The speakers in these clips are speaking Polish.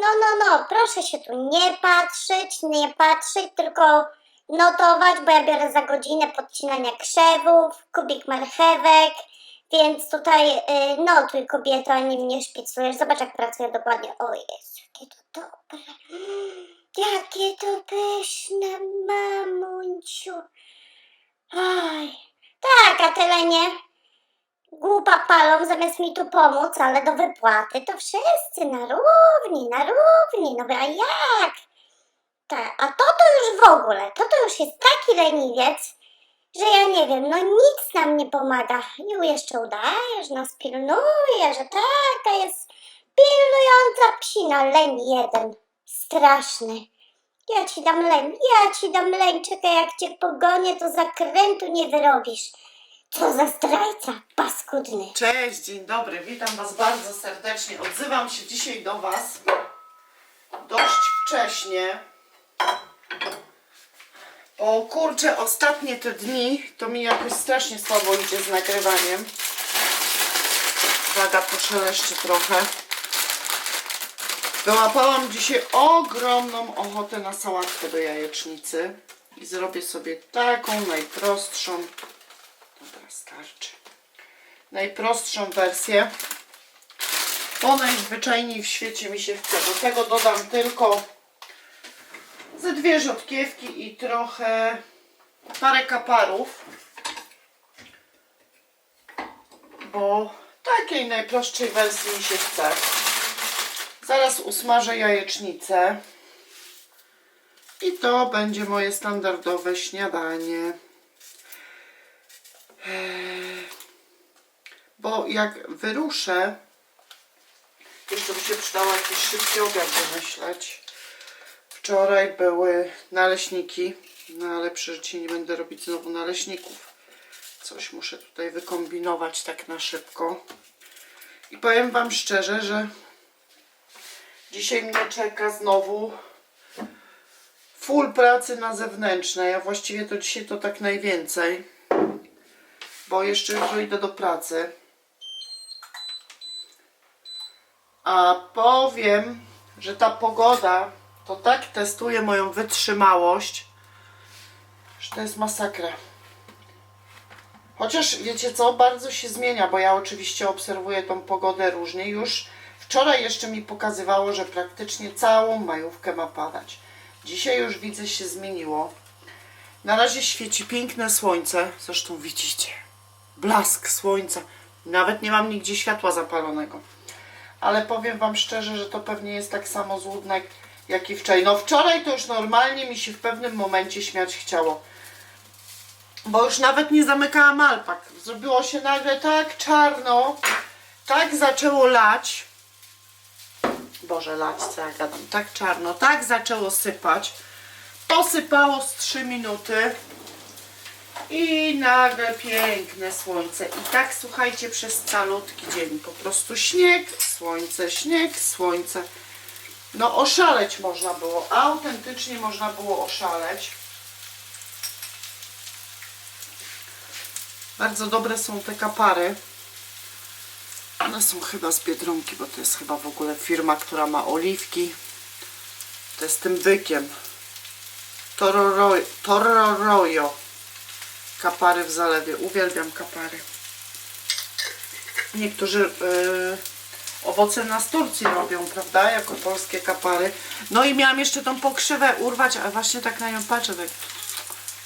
No, no, no, proszę się tu nie patrzeć, nie patrzeć, tylko notować, bo ja biorę za godzinę podcinania krzewów, kubik marchewek, więc tutaj y, notuj kobieto, a nie mnie szpicujesz. Zobacz jak pracuję dokładnie. O Jezu, jakie to dobre. Jakie to pyszne, mamunciu. Oj, tak, a tyle nie. Głupa palą zamiast mi tu pomóc, ale do wypłaty to wszyscy na równi, na równi, no a jak? Tak, a to to już w ogóle, to to już jest taki leniwiec, że ja nie wiem, no nic nam nie pomaga. I jeszcze udaje, że nas pilnuje, że taka jest pilnująca psina, leń jeden, straszny. Ja ci dam leń, ja ci dam leń, czekaj, jak cię pogonię, to zakrętu nie wyrobisz. Co za zdrajca, paskudny. Cześć, dzień dobry, witam Was bardzo serdecznie. Odzywam się dzisiaj do Was dość wcześnie. O kurczę, ostatnie te dni to mi jakoś strasznie słabo idzie z nagrywaniem. Waga poszeleszczy trochę. Wyłapałam dzisiaj ogromną ochotę na sałatkę do jajecznicy i zrobię sobie taką najprostszą. Dobra, starczy najprostszą wersję. Bo najzwyczajniej w świecie mi się chce. Do tego dodam tylko ze dwie rzodkiewki i trochę parę kaparów. Bo takiej najprostszej wersji mi się chce. Zaraz usmażę jajecznicę. I to będzie moje standardowe śniadanie. Bo jak wyruszę, jeszcze by się przydało jakiś szybki obiad. Wczoraj były naleśniki, no ale przy życiu nie będę robić znowu naleśników. Coś muszę tutaj wykombinować tak na szybko. I powiem Wam szczerze, że dzisiaj mnie czeka znowu full pracy na zewnętrznej, a właściwie to dzisiaj to tak najwięcej bo jeszcze jutro idę do pracy. A powiem, że ta pogoda to tak testuje moją wytrzymałość, że to jest masakra. Chociaż wiecie co, bardzo się zmienia, bo ja oczywiście obserwuję tą pogodę różnie. Już wczoraj jeszcze mi pokazywało, że praktycznie całą majówkę ma padać. Dzisiaj już widzę się zmieniło. Na razie świeci piękne słońce, zresztą widzicie blask słońca. Nawet nie mam nigdzie światła zapalonego. Ale powiem Wam szczerze, że to pewnie jest tak samo złudne jak- i wczoraj. No wczoraj to już normalnie mi się w pewnym momencie śmiać chciało. Bo już nawet nie zamykałam alpak. Zrobiło się nagle tak czarno, tak zaczęło lać. Boże, lać, co ja gadam. Tak czarno, tak zaczęło sypać. Posypało z 3 minuty. I nagle piękne słońce. I tak słuchajcie przez calutki dzień. Po prostu śnieg, słońce, śnieg, słońce. No oszaleć można było. Autentycznie można było oszaleć. Bardzo dobre są te kapary. One są chyba z Biedronki, bo to jest chyba w ogóle firma, która ma oliwki. To jest tym bykiem. Tororo- Tororojo kapary w zalewie. Uwielbiam kapary. Niektórzy yy, owoce na Turcji robią, prawda? Jako polskie kapary. No i miałam jeszcze tą pokrzywę urwać, a właśnie tak na nią patrzę, tak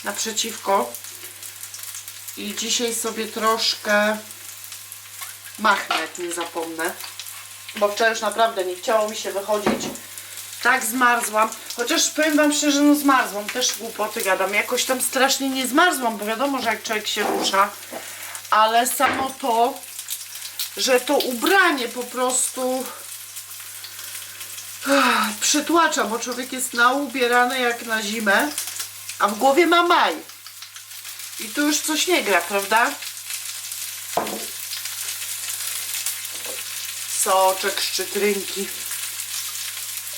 naprzeciwko. I dzisiaj sobie troszkę machnę, jak nie zapomnę. Bo wczoraj już naprawdę nie chciało mi się wychodzić. Tak zmarzłam. Chociaż powiem Wam szczerze, no zmarzłam. Też głupoty gadam. Jakoś tam strasznie nie zmarzłam, bo wiadomo, że jak człowiek się rusza. Ale samo to, że to ubranie po prostu ah, przytłacza, bo człowiek jest naubierany jak na zimę, a w głowie ma maj. I tu już coś nie gra, prawda? Soczek, szczytrynki.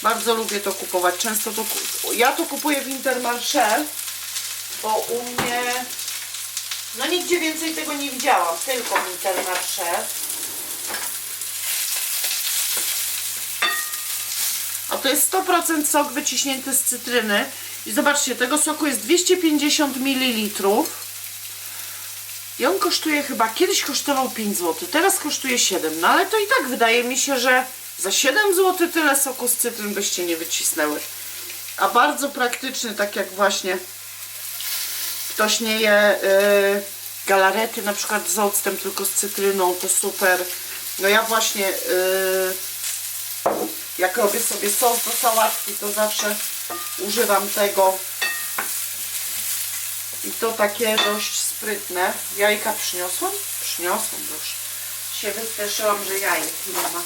Bardzo lubię to kupować. Często to ja to kupuję w Intermarché, bo u mnie no nigdzie więcej tego nie widziałam, tylko w Intermarché. A to jest 100% sok wyciśnięty z cytryny. I zobaczcie, tego soku jest 250 ml. I on kosztuje chyba, kiedyś kosztował 5 zł, teraz kosztuje 7. No ale to i tak wydaje mi się, że za 7 zł tyle soku z cytryn byście nie wycisnęły. A bardzo praktyczny, tak jak właśnie ktoś nie je y, galarety na przykład z octem, tylko z cytryną, to super. No ja właśnie y, jak robię sobie sos do sałatki, to zawsze używam tego. I to takie dość sprytne. Jajka przyniosłam? Przyniosłam już. Się wystraszyłam, że jajek nie ma.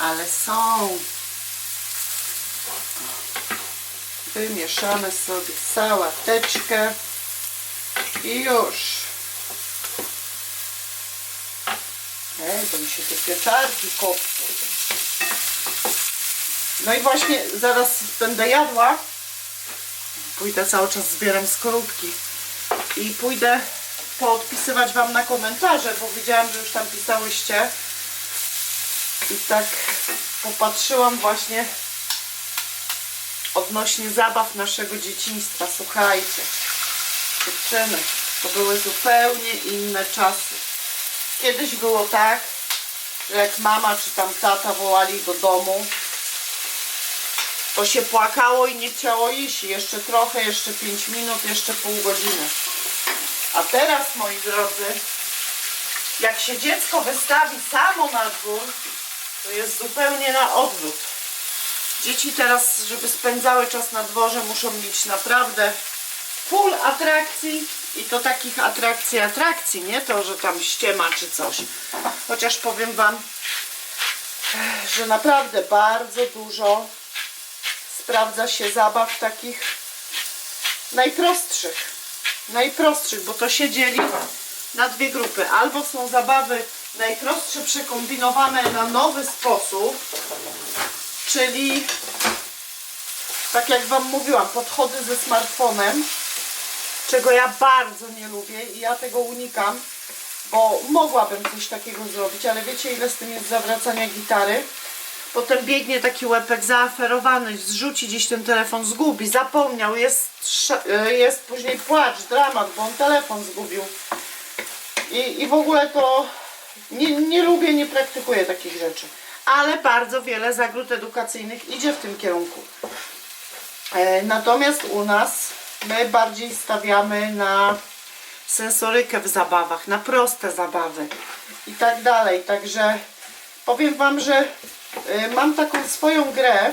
Ale są. Wymieszamy sobie sałateczkę i już. Ej, to mi się te pieczarki kopną. No i właśnie zaraz będę jadła. Pójdę cały czas zbieram skorupki. I pójdę poodpisywać Wam na komentarze, bo widziałam, że już tam pisałyście. I tak popatrzyłam właśnie odnośnie zabaw naszego dzieciństwa. Słuchajcie, dziewczyny, to były zupełnie inne czasy. Kiedyś było tak, że jak mama czy tam tata wołali do domu, to się płakało i nie chciało iść. Jeszcze trochę, jeszcze 5 minut, jeszcze pół godziny. A teraz, moi drodzy, jak się dziecko wystawi samo na dwór, to jest zupełnie na odwrót. Dzieci teraz, żeby spędzały czas na dworze, muszą mieć naprawdę full atrakcji i to takich atrakcji, atrakcji, nie to, że tam ściema czy coś. Chociaż powiem Wam, że naprawdę bardzo dużo sprawdza się zabaw takich najprostszych. Najprostszych, bo to się dzieli na dwie grupy. Albo są zabawy najprostsze, przekombinowane na nowy sposób, czyli tak jak Wam mówiłam, podchody ze smartfonem, czego ja bardzo nie lubię i ja tego unikam, bo mogłabym coś takiego zrobić, ale wiecie ile z tym jest zawracania gitary? Potem biegnie taki łepek zaaferowany, zrzuci gdzieś ten telefon, zgubi, zapomniał, jest, jest później płacz, dramat, bo on telefon zgubił. I, i w ogóle to nie, nie lubię, nie praktykuję takich rzeczy. Ale bardzo wiele zagród edukacyjnych idzie w tym kierunku. E, Natomiast u nas my bardziej stawiamy na sensorykę w zabawach, na proste zabawy i tak dalej. Także powiem Wam, że e, mam taką swoją grę,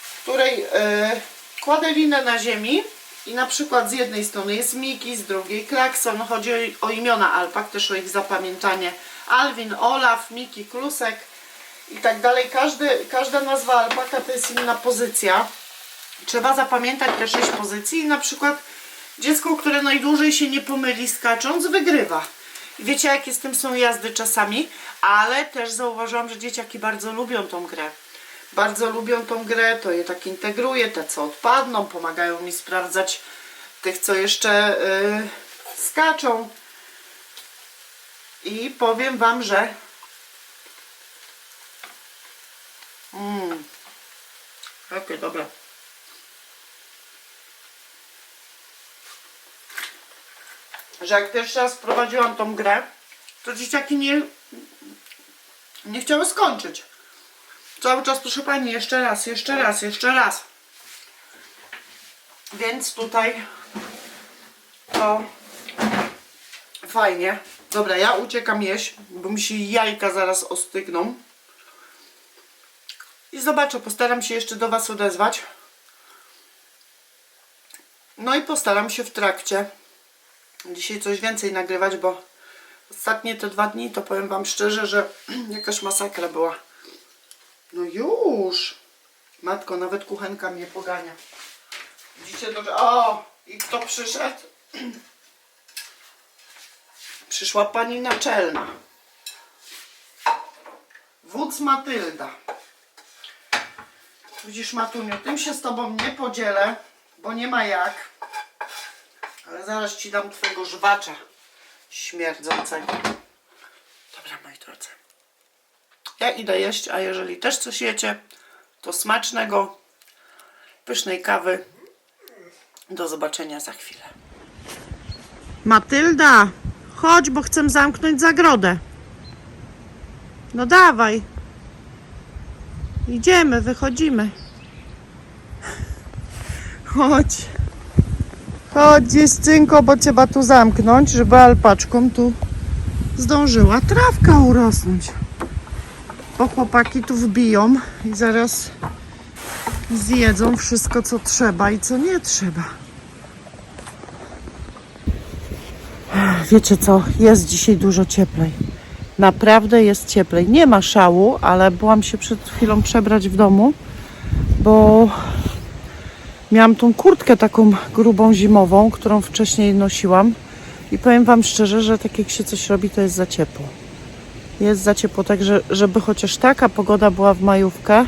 w której e, kładę linę na ziemi i na przykład z jednej strony jest Miki, z drugiej Klakson. Chodzi o, imiona alpak, też o ich zapamiętanie. Alwin, Olaf, Miki, Klusek i tak dalej. Każdy, każda nazwa alpaka to jest inna pozycja. Trzeba zapamiętać te sześć pozycji i na przykład dziecko, które najdłużej się nie pomyli skacząc, wygrywa. I wiecie, jakie z tym są jazdy czasami, ale też zauważyłam, że dzieciaki bardzo lubią tą grę. Bardzo lubią tą grę, to je tak integruję, te co odpadną, pomagają mi sprawdzać tych, co jeszcze yy, skaczą. I powiem Wam, że Mmm, jakie dobre. że jak pierwszy raz prowadziłam tą grę, to dzieciaki nie, nie chciały skończyć. Cały czas, proszę Pani, jeszcze raz, jeszcze raz, jeszcze raz. Więc tutaj to fajnie. Dobra, ja uciekam jeść, bo mi się jajka zaraz ostygną. I zobaczę, postaram się jeszcze do Was odezwać. No i postaram się w trakcie dzisiaj coś więcej nagrywać, bo ostatnie te dwa dni to powiem Wam szczerze, że jakaś masakra była. No już! Matko, nawet kuchenka mnie pogania. Widzicie dobrze? O! I kto przyszedł? Przyszła pani naczelna. Wódz Matylda. Widzisz, Matuniu, tym się z Tobą nie podzielę, bo nie ma jak. Ale zaraz ci dam twojego żwacza śmierdzącego. Dobra, moi drodzy. Ja idę jeść, a jeżeli też coś jecie, to smacznego, pysznej kawy. Do zobaczenia za chwilę. Matylda, chodź, bo chcę zamknąć zagrodę. No dawaj. Idziemy, wychodzimy. Chodź. Chodź, dziewczynko, bo trzeba tu zamknąć, żeby alpaczką tu zdążyła trawka urosnąć. Bo chłopaki tu wbiją i zaraz zjedzą wszystko, co trzeba i co nie trzeba. Wiecie co, jest dzisiaj dużo cieplej. Naprawdę jest cieplej. Nie ma szału, ale byłam się przed chwilą przebrać w domu, bo miałam tą kurtkę taką grubą zimową, którą wcześniej nosiłam. I powiem Wam szczerze, że tak jak się coś robi, to jest za ciepło. Jest za ciepło, także żeby chociaż taka pogoda była w majówkę,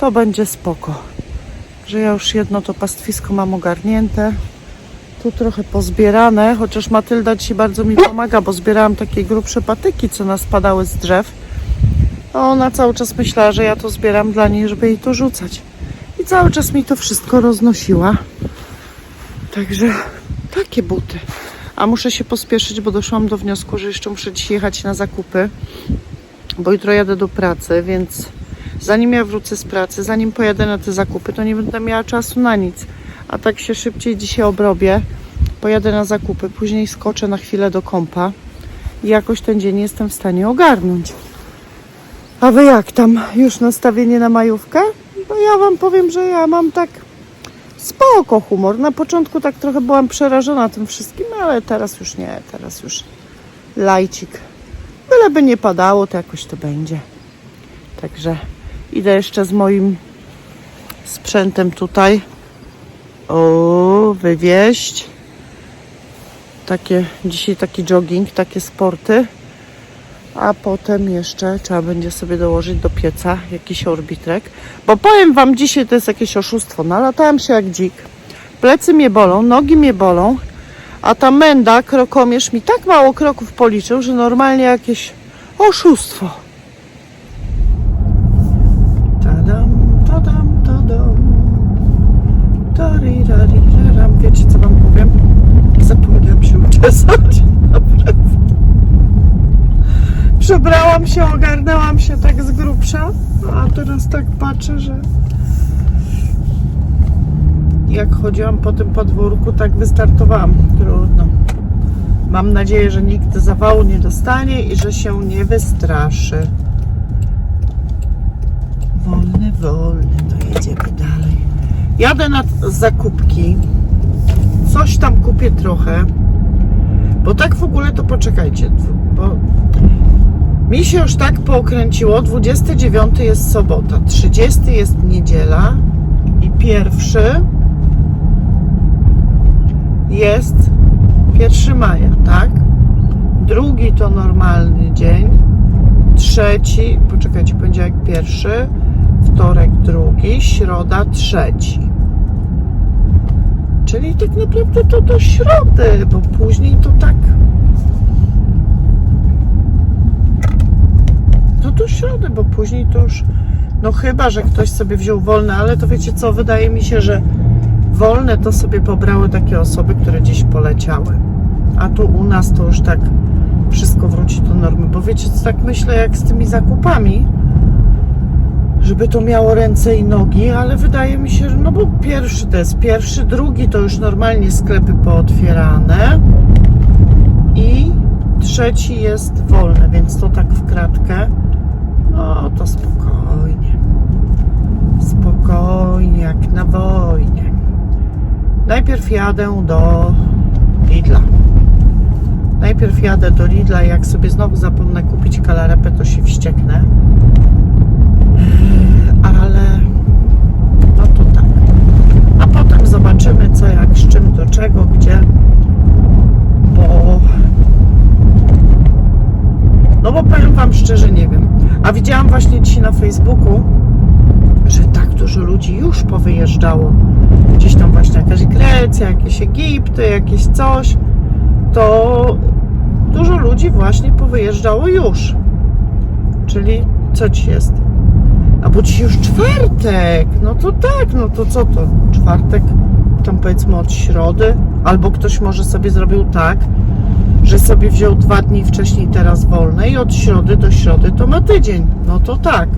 to będzie spoko. Że ja już jedno to pastwisko mam ogarnięte. Tu trochę pozbierane, chociaż Matylda dzisiaj bardzo mi pomaga, bo zbierałam takie grubsze patyki, co nas padały z drzew. A ona cały czas myślała, że ja to zbieram dla niej, żeby jej to rzucać. I cały czas mi to wszystko roznosiła. Także takie buty. A muszę się pospieszyć, bo doszłam do wniosku, że jeszcze muszę dzisiaj jechać na zakupy, bo jutro jadę do pracy, więc zanim ja wrócę z pracy, zanim pojadę na te zakupy, to nie będę miała czasu na nic. A tak się szybciej dzisiaj obrobię, pojadę na zakupy, później skoczę na chwilę do kąpa i jakoś ten dzień jestem w stanie ogarnąć. A wy jak tam? Już nastawienie na majówkę? No ja wam powiem, że ja mam tak spoko humor. Na początku tak trochę byłam przerażona tym wszystkim, ale teraz już nie, teraz już lajcik. Byleby nie padało, to jakoś to będzie. Także idę jeszcze z moim sprzętem tutaj. O, wywieźć. Takie, dzisiaj taki jogging, takie sporty. A potem jeszcze trzeba będzie sobie dołożyć do pieca jakiś orbitrek. Bo powiem Wam, dzisiaj to jest jakieś oszustwo. Nalatałam się jak dzik. Plecy mnie bolą, nogi mnie bolą. A ta menda, krokomierz mi tak mało kroków policzył, że normalnie jakieś oszustwo. Tadam, tadam, tadam. Tarirariraram. Wiecie co Wam powiem? Zapomniałam się uczesać. Naprawdę. Przebrałam się, ogarnęłam się tak z grubsza, a teraz tak patrzę, że jak chodziłam po tym podwórku, tak wystartowałam. Trudno. Mam nadzieję, że nikt zawału nie dostanie i że się nie wystraszy. Wolny, wolny, to jedziemy dalej. Jadę na zakupki. Coś tam kupię trochę. Bo tak w ogóle to poczekajcie, bo mi się już tak pookręciło. 29 jest sobota, 30 jest niedziela i pierwszy jest 1 maja, tak? Drugi to normalny dzień. Trzeci, poczekajcie, poniedziałek pierwszy, wtorek drugi, środa trzeci. Czyli tak naprawdę to do środy, bo później to tak no do środy, bo później to już, no chyba, że ktoś sobie wziął wolne, ale to wiecie co, wydaje mi się, że wolne to sobie pobrały takie osoby, które gdzieś poleciały. A tu u nas to już tak wszystko wróci do normy, bo wiecie co, tak myślę jak z tymi zakupami, żeby to miało ręce i nogi, ale wydaje mi się, że no bo pierwszy to jest pierwszy, drugi to już normalnie sklepy pootwierane i trzeci jest wolny, więc to tak w kratkę. No to spokojnie. Spokojnie, jak na wojnie. Najpierw jadę do Lidla. Najpierw jadę do Lidla, jak sobie znowu zapomnę kupić kalarepę, to się wścieknę. Ale no to tak. A potem zobaczymy co, jak, z czym, do czego, gdzie. Bo no bo powiem Wam szczerze, nie wiem. A widziałam właśnie dzisiaj na Facebooku, że tak dużo ludzi już powyjeżdżało. Gdzieś tam właśnie jakaś Grecja, jakieś Egipty, jakieś coś. To dużo ludzi właśnie powyjeżdżało już. Czyli Co ci jest? A bo ci już czwartek. No to tak, no to co to? Czwartek, tam powiedzmy od środy. Albo ktoś może sobie zrobił tak, że sobie wziął dwa dni wcześniej teraz wolne i od środy do środy to ma tydzień. No to tak.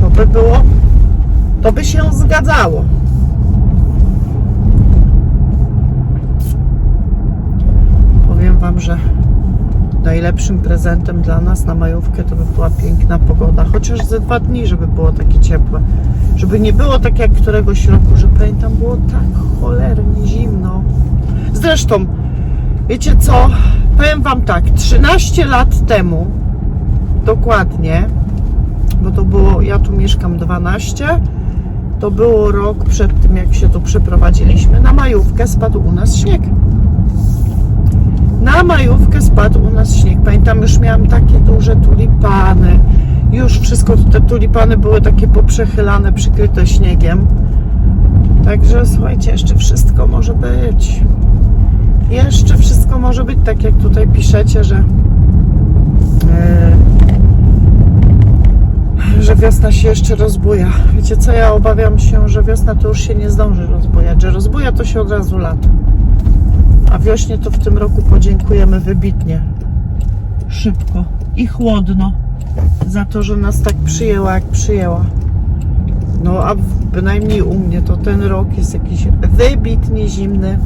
To by było, to by się zgadzało. Powiem Wam, że najlepszym prezentem dla nas na majówkę to by była piękna pogoda, chociaż ze dwa dni, żeby było takie ciepłe. Żeby nie było tak jak któregoś roku, że pamiętam, było tak cholernie zimno. Zresztą, wiecie co? Powiem Wam tak, 13 lat temu, dokładnie, bo to było, ja tu mieszkam 12, to było rok przed tym, jak się tu przeprowadziliśmy, na majówkę spadł u nas śnieg. Na majówkę spadł u nas śnieg. Pamiętam, już miałam takie duże tulipany. Już wszystko, te tulipany były takie poprzechylane, przykryte śniegiem. Także słuchajcie, jeszcze wszystko może być. Jeszcze wszystko może być, tak jak tutaj piszecie, że e, że wiosna się jeszcze rozbuja. Wiecie co, ja obawiam się, że wiosna to już się nie zdąży rozbujać, że rozbuja to się od razu lata. A wiośnie to w tym roku podziękujemy wybitnie. Szybko i chłodno za to, że nas tak przyjęła, jak przyjęła. No a bynajmniej u mnie to ten rok jest jakiś wybitnie zimny.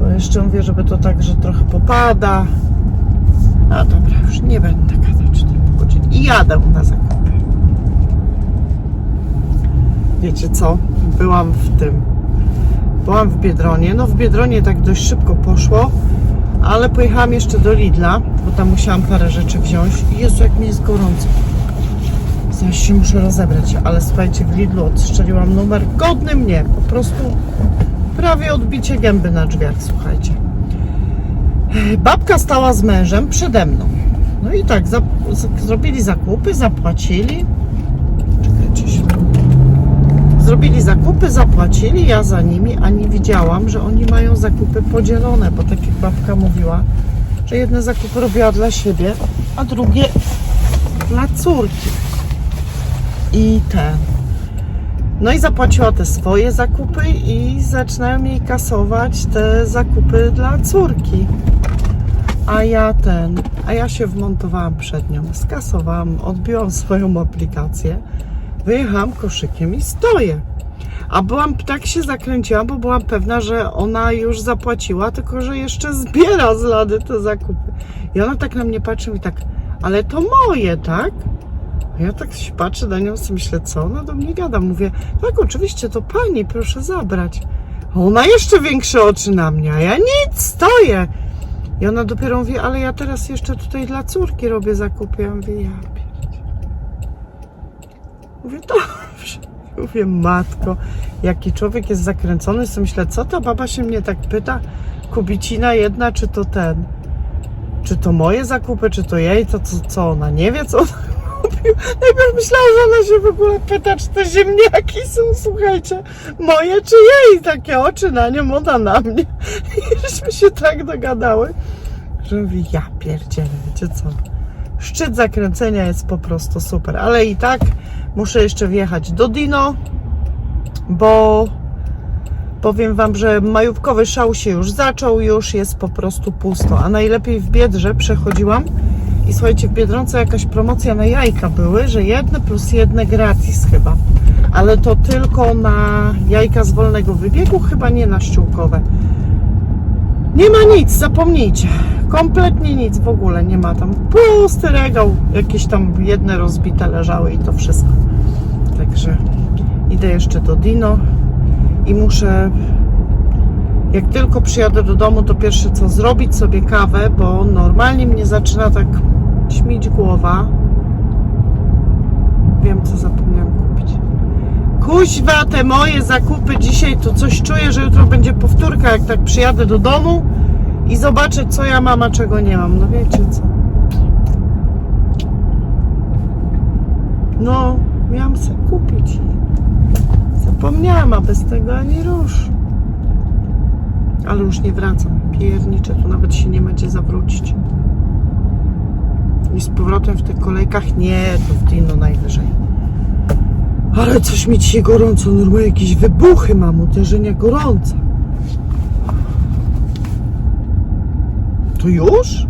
Bo jeszcze mówię, żeby to tak, że trochę popada. A dobra, już nie będę gadać tej godzin. I jadę na zakupy. Wiecie co? Byłam w tym Byłam w Biedronie. No w Biedronie tak dość szybko poszło, ale pojechałam jeszcze do Lidla, bo tam musiałam parę rzeczy wziąć. I Jezu, jak mi jest gorąco. Zaś się muszę rozebrać, ale słuchajcie, w Lidlu odstrzeliłam numer godny mnie. Po prostu prawie odbicie gęby na drzwiach, słuchajcie. Babka stała z mężem przede mną. No i tak, zrobili zakupy, zapłacili. Czekajcie się. Zrobili zakupy, zapłacili, ja za nimi, a nie widziałam, że oni mają zakupy podzielone, bo tak jak babka mówiła, że jedne zakupy robiła dla siebie, a drugie dla córki. I ten. No i zapłaciła te swoje zakupy i zaczynałem jej kasować te zakupy dla córki. A ja ten, a ja się wmontowałam przed nią, skasowałam, odbiłam swoją aplikację, wyjechałam koszykiem i stoję. A byłam, tak się zakręciłam, bo byłam pewna, że ona już zapłaciła, tylko że jeszcze zbiera z lady te zakupy. I ona tak na mnie patrzy i tak, ale to moje, tak? Ja tak się patrzę na nią i myślę, co ona do mnie gada? Mówię, tak, oczywiście, to pani, proszę zabrać. A ona jeszcze większe oczy na mnie, a ja nic, stoję. I ona dopiero mówi, ale ja teraz jeszcze tutaj dla córki robię zakupy. Ja mówię, ja. Mówię, dobrze. Mówię, matko, jaki człowiek jest zakręcony, sobie myślę, co ta baba się mnie tak pyta, kubicina jedna, czy to ten, czy to moje zakupy, czy to jej, to co, co ona nie wie, co ona. Najpierw myślałam, że ona się w ogóle pyta, czy te ziemniaki są, słuchajcie, moje, czy jej, takie oczy na nią, ona na mnie. I żeśmy się tak dogadały, że mówi, ja pierdzielę, wiecie co, szczyt zakręcenia jest po prostu super, ale i tak muszę jeszcze wjechać do Dino, bo powiem Wam, że majówkowy szał się już zaczął, już jest po prostu pusto, a najlepiej w Biedrze przechodziłam i słuchajcie, w Biedronce jakaś promocja na jajka były, że jedne plus jedne gratis chyba, ale to tylko na jajka z wolnego wybiegu, chyba nie na ściółkowe. Nie ma nic, zapomnijcie. Kompletnie nic w ogóle nie ma tam. Pusty regał, jakieś tam jedne rozbite leżały i to wszystko. Także idę jeszcze do Dino i muszę, jak tylko przyjadę do domu, to pierwsze co zrobić sobie kawę, bo normalnie mnie zaczyna tak śmić głowa. Wiem, co zapomniałam kupić. Kuźwa, te moje zakupy dzisiaj, to coś czuję, że jutro będzie powtórka, jak tak przyjadę do domu i zobaczę, co ja mam, a czego nie mam. No wiecie co? No, miałam sobie kupić. Zapomniałam, a bez tego ani rusz. Ale już nie wracam. Pierniczę, tu nawet się nie ma gdzie zawrócić. I z powrotem w tych kolejkach? Nie, to w Dino najwyżej. Ale coś mi dzisiaj gorąco, normalnie jakieś wybuchy mam, uderzenia gorąca. To już?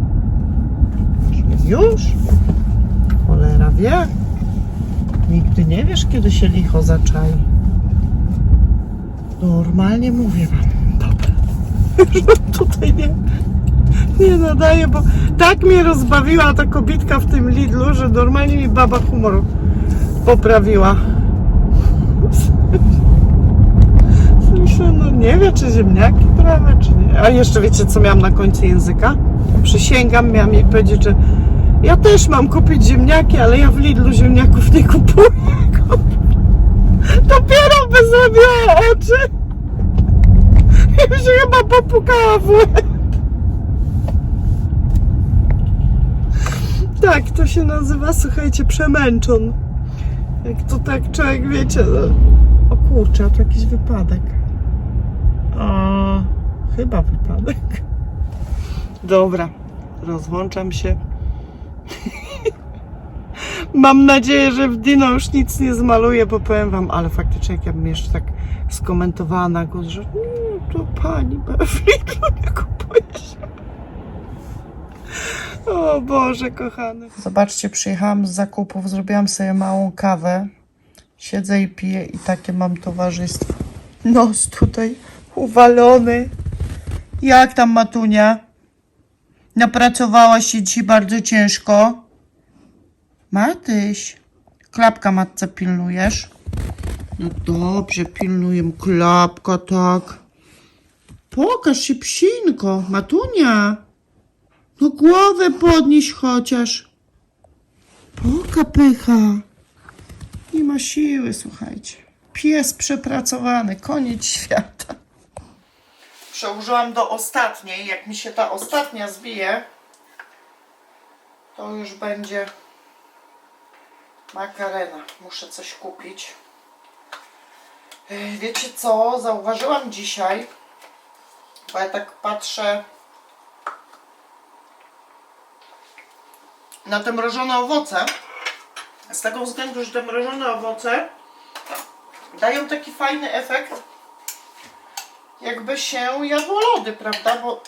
Już? Cholera wie. Nigdy nie wiesz, kiedy się licho zaczai. Normalnie mówię wam. Dobra. Tutaj nie, nie nadaje, bo tak mnie rozbawiła ta kobitka w tym Lidlu, że normalnie mi baba humor poprawiła. Myślę, no nie wie, czy ziemniaki prawe, czy nie. A jeszcze wiecie, co miałam na końcu języka? Przysięgam, miałam jej powiedzieć, że ja też mam kupić ziemniaki, ale ja w Lidlu ziemniaków nie kupuję. Dopiero by zrobiła oczy. Się chyba popukała w łeb. Tak, to się nazywa, słuchajcie, przemęczon. Jak to tak człowiek, wiecie, no. o kurczę, a to jakiś wypadek. A, chyba wypadek. Dobra, rozłączam się. Mam nadzieję, że w Dino już nic nie zmaluję, bo powiem wam, ale faktycznie jak ja bym jeszcze tak skomentowała na głos, że to pani Befritlu nie kupuje się. O Boże, kochany. Zobaczcie, przyjechałam z zakupów, zrobiłam sobie małą kawę. Siedzę i piję i takie mam towarzystwo. Nos tutaj uwalony. Jak tam Matunia? Napracowałaś się dzisiaj bardzo ciężko. Matyś, klapka matce pilnujesz? No dobrze, pilnuję klapka, tak. Pokaż się, psinko. Matunia. No głowę podnieś chociaż. Poka pycha. Nie ma siły, słuchajcie. Pies przepracowany, koniec świata. Przełożyłam do ostatniej. Jak mi się ta ostatnia zbije, to już będzie makarena. Muszę coś kupić. Ej, Wiecie co? Zauważyłam dzisiaj, bo ja tak patrzę na te mrożone owoce. Z tego względu, że te mrożone owoce dają taki fajny efekt, jakby się jadło lody, prawda? Bo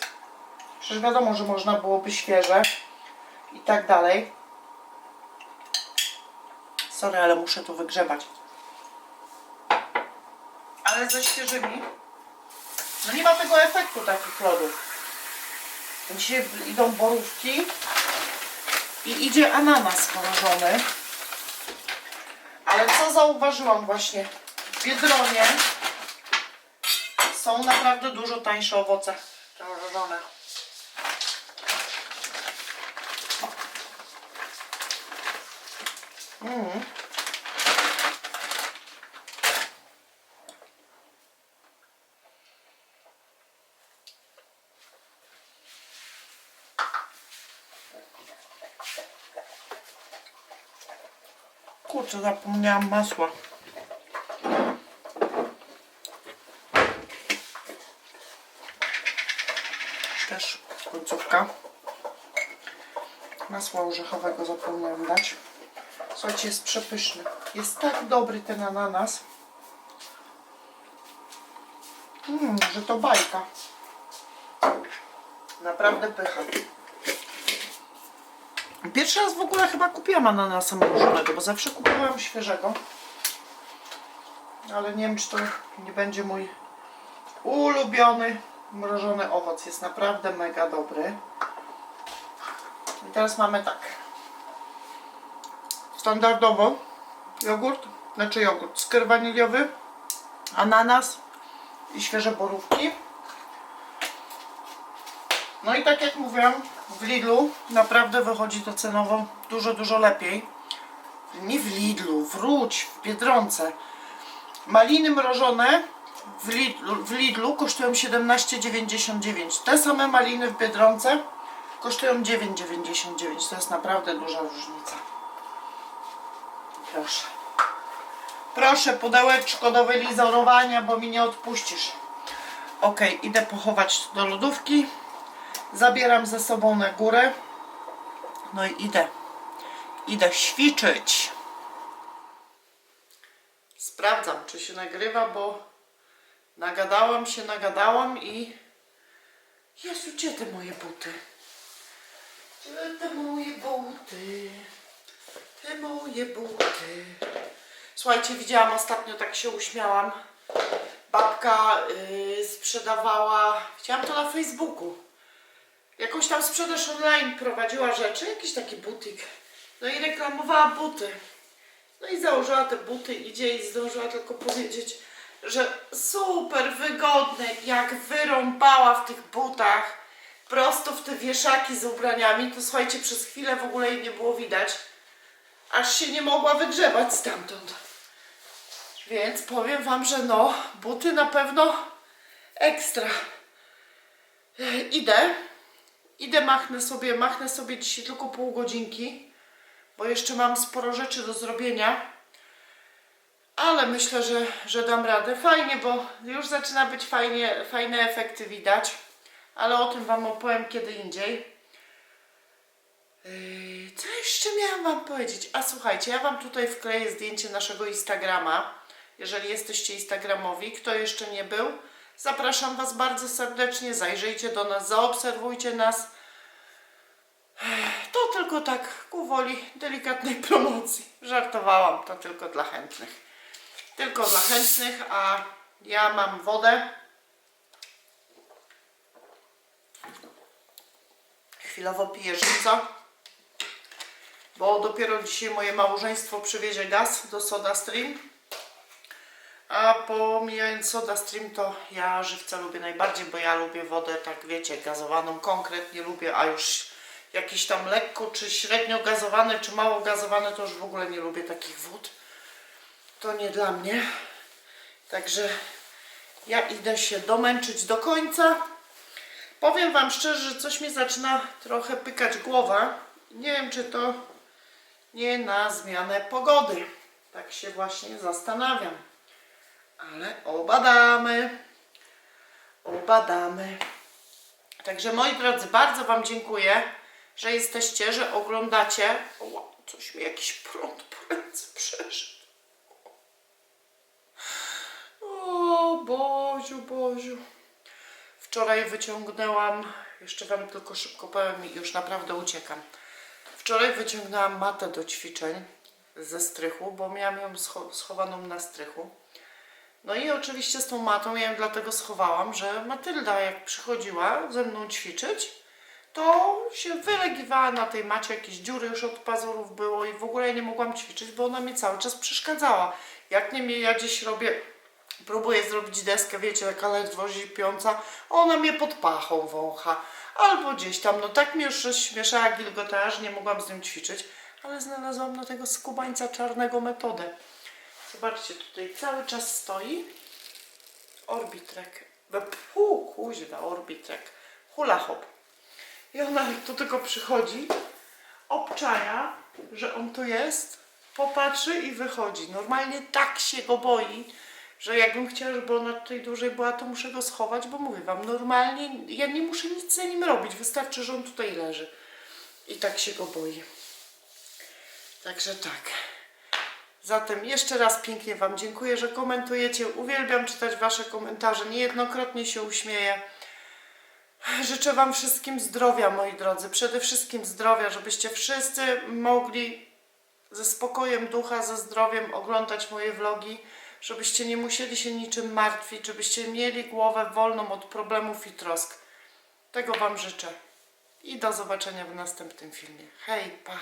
przecież wiadomo, że można byłoby świeże i tak dalej. Sorry, ale muszę to wygrzebać. Ale ze świeżymi no nie ma tego efektu takich lodów. Dzisiaj idą borówki i idzie ananas mrożony. Ale co zauważyłam właśnie w Biedronie są naprawdę dużo tańsze owoce te mrożone. Mm. Kurczę, zapomniałam masła. Też końcówka. Masła orzechowego zapomniałam dać. Słuchajcie, jest przepyszny. Jest tak dobry ten ananas. Mm, że to bajka. Naprawdę pycha. Pierwszy raz w ogóle chyba kupiłam ananasa mrożonego, bo zawsze kupowałam świeżego. Ale nie wiem, czy to nie będzie mój ulubiony mrożony owoc. Jest naprawdę mega dobry. I teraz mamy tak. Standardowo jogurt, znaczy jogurt, sker waniliowy, ananas i świeże borówki. No i tak jak mówiłam, w Lidlu naprawdę wychodzi to cenowo dużo, dużo lepiej. Nie w Lidlu, wróć, w Biedronce. Maliny mrożone w Lidlu, w Lidlu kosztują 17,99. Te same maliny w Biedronce kosztują 9,99. To jest naprawdę duża różnica. Proszę. Proszę, pudełeczko do wylizorowania, bo mi nie odpuścisz. Ok, idę pochować do lodówki. Zabieram ze sobą na górę. No i idę Idę ćwiczyć. Sprawdzam, czy się nagrywa, bo nagadałam się, nagadałam i... Jezu, gdzie te moje buty? Gdzie te moje buty? Te moje buty. Słuchajcie, widziałam ostatnio, tak się uśmiałam. Babka yy, sprzedawała, widziałam to na Facebooku. Jakąś tam sprzedaż online prowadziła rzeczy, jakiś taki butik. No i reklamowała buty. No i założyła te buty, idzie i zdążyła tylko powiedzieć, że super wygodne, jak wyrąbała w tych butach, prosto w te wieszaki z ubraniami, to słuchajcie, przez chwilę w ogóle jej nie było widać, aż się nie mogła wygrzebać stamtąd. Więc powiem Wam, że no, buty na pewno ekstra. E, Idę, idę, machnę sobie, machnę sobie dzisiaj tylko pół godzinki, bo jeszcze mam sporo rzeczy do zrobienia. Ale myślę, że, że dam radę. Fajnie, bo już zaczyna być fajnie, fajne efekty widać. Ale o tym Wam opowiem kiedy indziej. Yy, Co jeszcze miałam Wam powiedzieć? A słuchajcie, ja Wam tutaj wkleję zdjęcie naszego Instagrama. Jeżeli jesteście Instagramowi, kto jeszcze nie był, zapraszam Was bardzo serdecznie. Zajrzyjcie do nas, zaobserwujcie nas. To tylko tak ku woli delikatnej promocji. Żartowałam, to tylko dla chętnych. Tylko dla chętnych, a ja mam wodę. Chwilowo piję żywca, bo dopiero dzisiaj moje małżeństwo przywiezie gaz do SodaStream. A pomijając SodaStream, to ja żywca lubię najbardziej, bo ja lubię wodę, tak wiecie, gazowaną konkretnie lubię, a już jakieś tam lekko, czy średnio gazowane, czy mało gazowane, to już w ogóle nie lubię takich wód. To nie dla mnie. Także ja idę się domęczyć do końca. Powiem Wam szczerze, że coś mi zaczyna trochę pykać głowa. Nie wiem, czy to nie na zmianę pogody. Tak się właśnie zastanawiam. Ale obadamy. Obadamy. Także moi drodzy, bardzo Wam dziękuję, że jesteście, że oglądacie. O, coś mi jakiś prąd po ręce przeszedł. O Boziu, Boziu. Wczoraj wyciągnęłam, jeszcze Wam tylko szybko powiem już naprawdę uciekam. Wczoraj wyciągnęłam matę do ćwiczeń ze strychu, bo miałam ją scho- schowaną na strychu. No i oczywiście z tą matą ja ją dlatego schowałam, że Matylda jak przychodziła ze mną ćwiczyć, to się wylegiwała na tej macie, jakieś dziury już od pazurów było i w ogóle ja nie mogłam ćwiczyć, bo ona mi cały czas przeszkadzała. Jak nie ja gdzieś robię, próbuję zrobić deskę, wiecie, taka ledwo zipiąca, ona mnie pod pachą wącha. Albo gdzieś tam, no tak mnie już śmieszała gilgotała, że nie mogłam z nią ćwiczyć, ale znalazłam na tego skubańca czarnego metodę. Zobaczcie, tutaj cały czas stoi Orbitrek. Pół kuźwa, Orbitrek. Hula hop. I ona tu tylko przychodzi, obczaja, że on tu jest, popatrzy i wychodzi. Normalnie tak się go boi, że jakbym chciała, żeby ona tutaj dłużej była, to muszę go schować, bo mówię wam, normalnie ja nie muszę nic za nim robić, wystarczy, że on tutaj leży. I tak się go boi. Także tak. Zatem jeszcze raz pięknie Wam dziękuję, że komentujecie. Uwielbiam czytać Wasze komentarze. Niejednokrotnie się uśmieję. Życzę Wam wszystkim zdrowia, moi drodzy. Przede wszystkim zdrowia, żebyście wszyscy mogli ze spokojem ducha, ze zdrowiem oglądać moje vlogi, żebyście nie musieli się niczym martwić, żebyście mieli głowę wolną od problemów i trosk. Tego Wam życzę. I do zobaczenia w następnym filmie. Hej, pa!